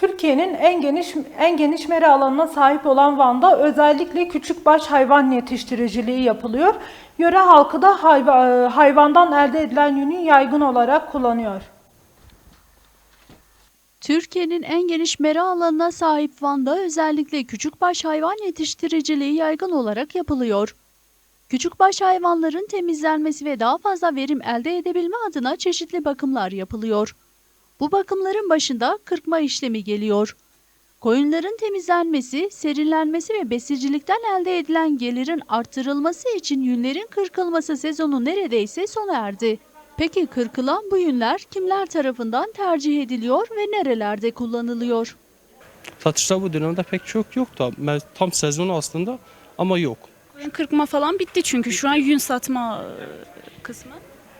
Türkiye'nin en geniş en geniş mera alanına sahip olan Van'da özellikle küçükbaş hayvan yetiştiriciliği yapılıyor. Yöre halkı da hayva- hayvandan elde edilen yünü yaygın olarak kullanıyor. Türkiye'nin en geniş mera alanına sahip Van'da özellikle küçükbaş hayvan yetiştiriciliği yaygın olarak yapılıyor. Küçükbaş hayvanların temizlenmesi ve daha fazla verim elde edebilme adına çeşitli bakımlar yapılıyor. Bu bakımların başında kırpma işlemi geliyor. Koyunların temizlenmesi, serinlenmesi ve besicilikten elde edilen gelirin artırılması için yünlerin kırkılması sezonu neredeyse sona erdi. Peki kırkılan bu yünler kimler tarafından tercih ediliyor ve nerelerde kullanılıyor? Satışta bu dönemde pek çok yok da tam sezonu aslında ama yok. Koyun kırpma falan bitti çünkü şu an yün satma e, kısmı.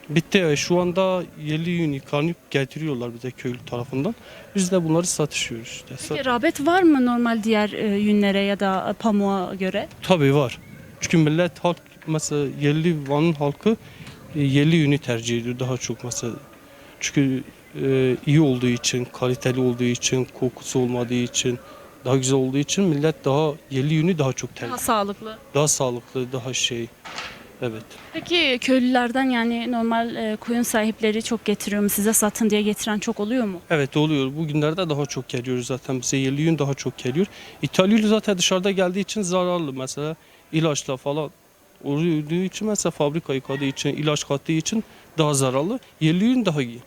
Bitti e, şu anda yerli yün yıkanıp getiriyorlar bize köylü tarafından. Biz de bunları satışıyoruz işte. Peki rağbet var mı normal diğer e, yünlere ya da pamuğa göre? Tabii var. Çünkü millet halk mesela yerli Van'ın halkı e, yerli yünü tercih ediyor daha çok mesela. Çünkü e, iyi olduğu için, kaliteli olduğu için, kokusu olmadığı için, daha güzel olduğu için millet daha yerli yünü daha çok tercih Daha sağlıklı. Daha sağlıklı, daha şey. Evet. Peki köylülerden yani normal e, koyun sahipleri çok getiriyor mu? Size satın diye getiren çok oluyor mu? Evet oluyor. Bugünlerde daha çok geliyor zaten. Bize yerli yün daha çok geliyor. İthal yün zaten dışarıda geldiği için zararlı. Mesela ilaçla falan olduğu için mesela fabrika yıkadığı için, ilaç kattığı için daha zararlı. Yerli yün daha iyi.